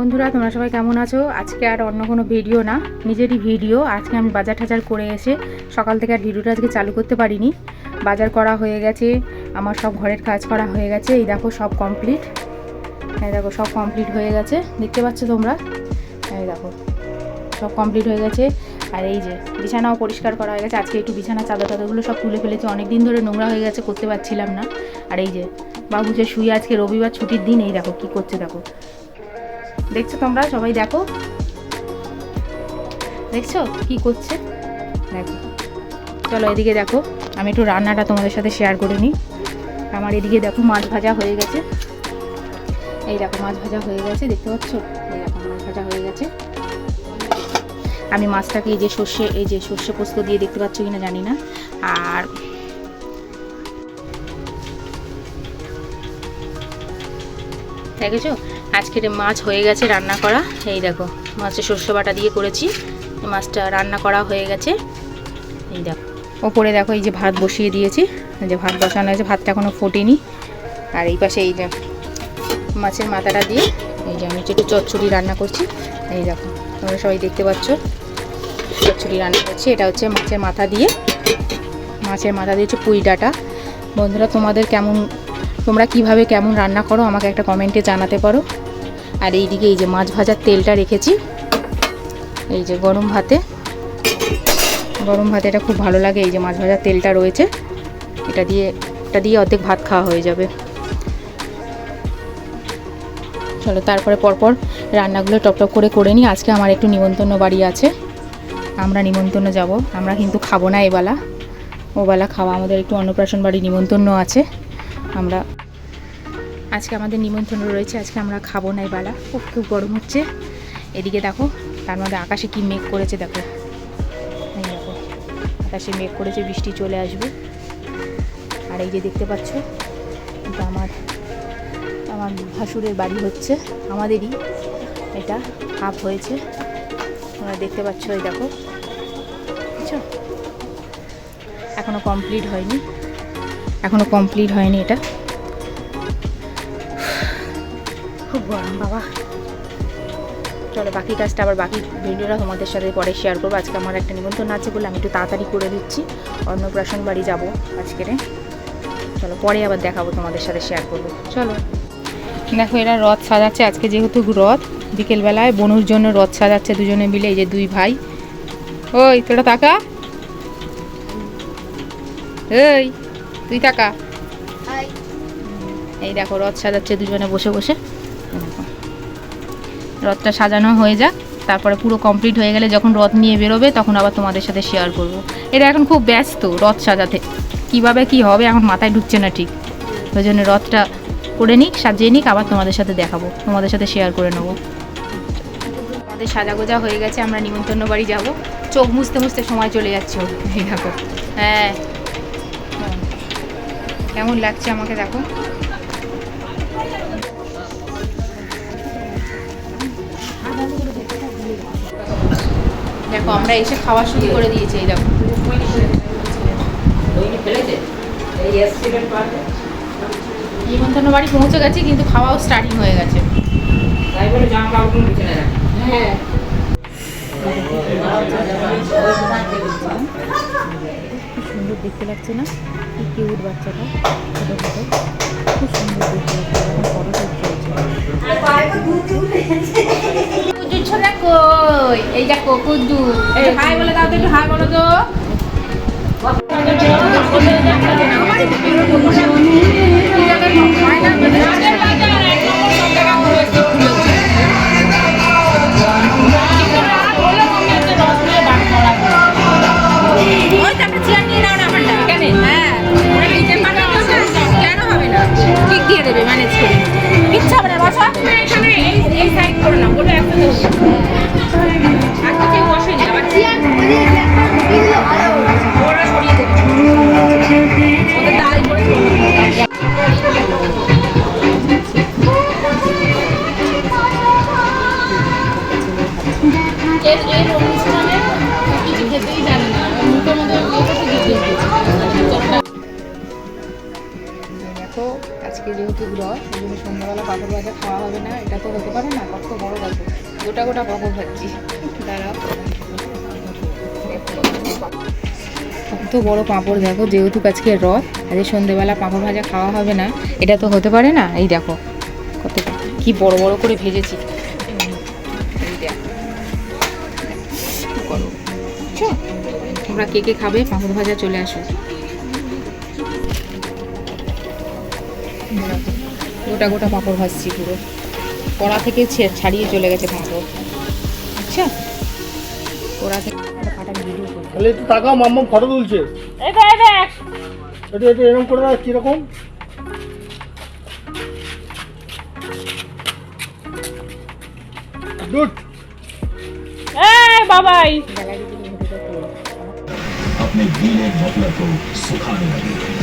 বন্ধুরা, তোমরা সবাই কেমন আছো? আজকে আর অন্য কোনো ভিডিও না, নিজেরই ভিডিও আজকে আমি বাজার টাজার করে এসে সকাল থেকে আর ভিডিওটা আজকে চালু করতে পারিনি। বাজার করা হয়ে গেছে, আমার সব ঘরের কাজ করা হয়ে গেছে। এই দেখো সব কমপ্লিট এই দেখো সব কমপ্লিট হয়ে গেছে। দেখতে পাচ্ছ তোমরা? এই দেখো, সব কমপ্লিট হয়ে গেছে। আর এই যে বিছানাও পরিষ্কার করা হয়ে গেছে। আজকে একটু বিছানা চাদর টাদরগুলো সব তুলে ফেলেছি। অনেক দিন ধরে নোংরা হয়ে গেছে, করতে পারছিলাম না। আর এই যে বাবু যে শুয়ে আজকে রবিবার ছুটির দিন, এই দেখো কি করছে দেখো। দেখছ তোমরা? সবাই দেখো। দেখছ? কি করছে? দেখো। চলো এদিকে দেখো। আমি একটু রান্নাটা তোমাদের সাথে শেয়ার করে নিই। আমার এদিকে দেখো মাছ ভাজা হয়ে গেছে। এই দেখো, মাছ ভাজা হয়ে গেছে, দেখতে পাচ্ছ? এই দেখো, মাছ ভাজা হয়ে গেছে। আমি মাছটাকে এই যে সর্ষে, এই যে সর্ষে পোস্ত দিয়ে দেখতে পাচ্ছ কিনা জানি না। আর দেখেছ? আজকের মাছ হয়ে গেছে রান্না করা, এই দেখো, মাছের সর্ষে বাটা দিয়ে করেছি। মাছটা রান্না করা হয়ে গেছে। এই দেখো, ওপরে দেখো এই যে ভাত বসিয়ে দিয়েছি। যে ভাত বসানো হয়েছে, ভাতটা এখনও ফোটেনি। আর এই পাশে এই যে মাছের মাথাটা দিয়ে, এই যে আমি একটু চচ্চড়ি রান্না করছি। এই দেখো, তোমরা সবাই দেখতে পাচ্ছ, চচ্চড়ি রান্না করছি। এটা হচ্ছে মাছের মাথা দিয়ে। মাছের মাথা দিয়ে হচ্ছে পুঁই ডাঁটা। বন্ধুরা, তোমাদের কেমন তোমরা কীভাবে কেমন রান্না করো আমাকে একটা কমেন্টে জানাতে পারো। আর এইদিকে এই যে মাছ ভাজার তেলটা রেখেছি। এই যে গরম ভাতে। গরম ভাতে এটা খুব ভালো লাগে, এই যে মাছ ভাজার তেলটা রয়েছে। এটা দিয়ে এটা দিয়ে অর্ধেক ভাত খাওয়া হয়ে যাবে। চলো তারপরে পরপর রান্নাগুলো টপটপ করে করে নিই। আজকে আমার একটু নিমন্ত্রণ বাড়ি আছে। আমরা নিমন্ত্রণ যাব। আমরা কিন্তু খাব না এবেলা ওবেলা খাওয়া আমাদের একটু অন্নপ্রাশন বাড়ি নিমন্ত্রণ আছে। আমরা আজকে আমাদের নিমন্ত্রণ রয়েছে, আজকে আমরা খাব না বেলা। খুব খুব গরম হচ্ছে। এদিকে দেখো, তার মধ্যে আকাশে কি মেঘ করেছে, দেখো। দেখো, আকাশে মেঘ করেছে, বৃষ্টি চলে আসবে। আর এই যে দেখতে পাচ্ছ, এটা আমার আমার ভাসুরের বাড়ি হচ্ছে, আমাদেরই এটা হাফ হয়েছে। তোমরা দেখতে পাচ্ছ, এই দেখো। বুঝছ? এখনও কমপ্লিট হয়নি। এখনও কমপ্লিট হয়নি এটা। খুব গরম, বাবা। চলো, বাকি কাজটা আবার বাকি ভিডিওটা তোমাদের সাথে পরে শেয়ার করব। আজকে আমার একটা নিমন্ত্রণ আছে বলে আমি একটু তাড়াতাড়ি করে দিচ্ছি। অন্নপ্রাশন বাড়ি যাব আজকেরে চলো, পরে আবার দেখাবো, তোমাদের সাথে শেয়ার করব। চলো। দেখো, এরা রথ সাজাচ্ছে। আজকে যেহেতু রথ, বিকেলবেলায় বনুর জন্য রথ সাজাচ্ছে দুজনে মিলে, এই যে দুই ভাই। ওই, তোরা তাকা। এই। তুই তাকা এই দেখো রথ সাজাচ্ছে দুজনে বসে বসে। রথটা সাজানো হয়ে যাক তারপরে পুরো কমপ্লিট হয়ে গেলে যখন রথ নিয়ে বেরোবে তখন আবার তোমাদের সাথে শেয়ার করব। এটা এখন খুব ব্যস্ত রথ সাজাতে। কীভাবে কি হবে এখন মাথায় ঢুকছে না ঠিক। ওই জন্য রথটা করে নিক সাজিয়ে নিক আবার তোমাদের সাথে দেখাবো। তোমাদের সাথে শেয়ার করে নেব। আমাদের সাজাগোজা হয়ে গেছে আমরা নিমন্ত্রণ বাড়ি যাব। চোখ মুছতে মুছতে সময় চলে যাচ্ছে। এই দেখো। হ্যাঁ হ্যাঁ। কেমন লাগছে আমাকে দেখো। দেখো আমরা এসে খাওয়া শুরু করে দিয়েছি এই দেখো। নিমন্ত্রণ বাড়ি পৌঁছে গেছি কিন্তু খাওয়াও স্টার্টিং হয়ে খুব সুন্দর দেখতে লাগছে না। কি কিউট বাচ্চাটা ছোটো ছোটো খুব সুন্দর দেখতে লাগছে এখন ফটো কই? এই দেখো ওই জন্য সন্ধ্যাবেলা পাঁপড় ভাজা খাওয়া হবে না, এটা তো হতে পারে না, কত বড় দেখো গোটা গোটা পাঁপড় ভাজছি দাঁড়াও। কত বড় পাঁপড়, দেখো, যেহেতু আজকে রথ, আজকে সন্ধ্যেবেলা পাঁপড় ভাজা খাওয়া হবে না, এটা তো হতে পারে না? এই দেখো, কত কি বড় বড় করে ভেজেছি। এই? তোমরা কে কে খাবে? পাঁপড় ভাজা চলে আসো। গোটা গোটা পাঁপড় ভাজছি পুরো। কড়া থেকে ছাড়িয়ে চলে গেছে পাঁপড়। আচ্ছা? কড়া থেকে তাহলে ফটো তুলছে। এটা এরকম বাবাই। আপনি লাগে